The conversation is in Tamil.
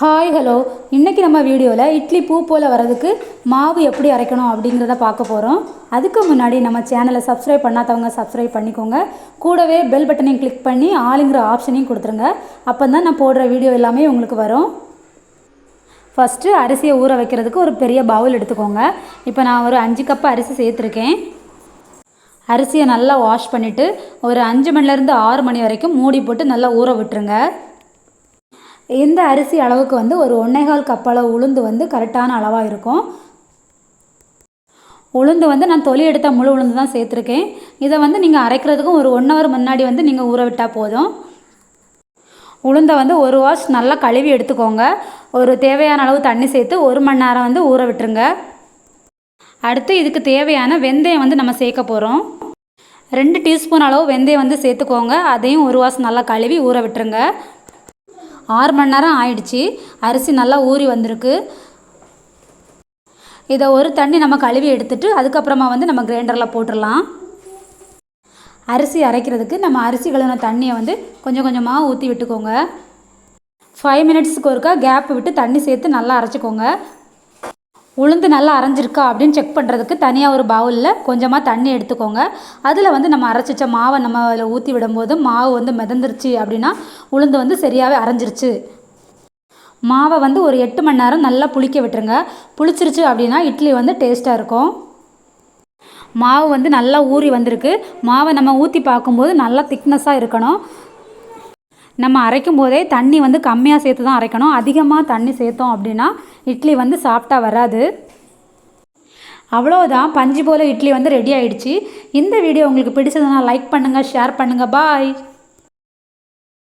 ஹாய் ஹலோ இன்றைக்கி நம்ம வீடியோவில் இட்லி பூ போல் வரதுக்கு மாவு எப்படி அரைக்கணும் அப்படிங்கிறத பார்க்க போகிறோம் அதுக்கு முன்னாடி நம்ம சேனலை சப்ஸ்கிரைப் பண்ணாதவங்க சப்ஸ்கிரைப் பண்ணிக்கோங்க. கூடவே பெல் பட்டனையும் கிளிக் பண்ணி ஆளுங்கிற ஆப்ஷனையும் கொடுத்துருங்க. அப்போ தான் நான் போடுற வீடியோ எல்லாமே உங்களுக்கு வரும். ஃபஸ்ட்டு அரிசியை ஊற வைக்கிறதுக்கு ஒரு பெரிய பவுல் எடுத்துக்கோங்க. இப்போ நான் ஒரு அஞ்சு கப் அரிசி சேர்த்துருக்கேன். அரிசியை நல்லா வாஷ் பண்ணிவிட்டு ஒரு அஞ்சு மணிலேருந்து ஆறு மணி வரைக்கும் மூடி போட்டு நல்லா ஊற விட்டுருங்க. இந்த அரிசி அளவுக்கு வந்து ஒரு ஒன்றேகால் கப் அளவு உளுந்து வந்து கரெக்டான அளவாக இருக்கும்? உளுந்து வந்து நான் தொலி எடுத்த முழு உளுந்து தான் சேர்த்துருக்கேன். இதை வந்து நீங்கள் அரைக்கிறதுக்கும் ஒரு ஒன் ஹவர் முன்னாடி வந்து நீங்கள் ஊற விட்டால் போதும். உளுந்தை வந்து ஒரு வாஷ் நல்லா கழுவி எடுத்துக்கோங்க. ஒரு தேவையான அளவு தண்ணி சேர்த்து ஒரு மணி நேரம் வந்து ஊற விட்டுருங்க. அடுத்து இதுக்கு தேவையான வெந்தயம் வந்து நம்ம சேர்க்க போகிறோம் ரெண்டு டீஸ்பூன் அளவு வெந்தயம் வந்து சேர்த்துக்கோங்க. அதையும் ஒரு வாஷ் நல்லா கழுவி ஊற விட்டுருங்க. ஆறு மணி நேரம் ஆயிடுச்சு. அரிசி நல்லா ஊறி வந்திருக்கு. இதை ஒரு தண்ணி நம்ம கழுவி எடுத்துட்டு அதுக்கப்புறமா வந்து நம்ம கிரைண்டரில் போட்டுடலாம். அரிசி அரைக்கிறதுக்கு நம்ம அரிசி கழுவின தண்ணியை வந்து கொஞ்சம் கொஞ்சமாக ஊற்றி விட்டுக்கோங்க. ஃபைவ் மினிட்ஸுக்கு ஒருக்கா கேப் விட்டு தண்ணி சேர்த்து நல்லா அரைச்சிக்கோங்க. உளுந்து நல்லா அரைஞ்சிருக்கா அப்படின்னு செக் பண்ணுறதுக்கு தனியாக ஒரு பவுலில் கொஞ்சமாக தண்ணி எடுத்துக்கோங்க. அதில் வந்து நம்ம அரைச்சிச்ச மாவை நம்ம அதில் ஊற்றி விடும்போது மாவு வந்து மிதந்துருச்சு அப்படின்னா உளுந்து வந்து சரியாகவே அரைஞ்சிருச்சு. மாவை வந்து ஒரு எட்டு மணி நேரம் நல்லா புளிக்க விட்டுருங்க. புளிச்சிருச்சு அப்படின்னா இட்லி வந்து டேஸ்ட்டாக இருக்கும். மாவு வந்து நல்லா ஊறி வந்திருக்கு. மாவை நம்ம ஊற்றி பார்க்கும்போது நல்லா திக்னஸாக இருக்கணும். நம்ம அரைக்கும் போதே தண்ணி வந்து கம்மியாக சேர்த்து தான் அரைக்கணும். அதிகமாக தண்ணி சேர்த்தோம் அப்படின்னா இட்லி வந்து சாஃப்டாக வராது. அவ்வளோதான் பஞ்சு போல் இட்லி வந்து ரெடி ஆயிடுச்சு. இந்த வீடியோ உங்களுக்கு பிடிச்சதுன்னா லைக் பண்ணுங்கள் ஷேர் பண்ணுங்கள் பாய்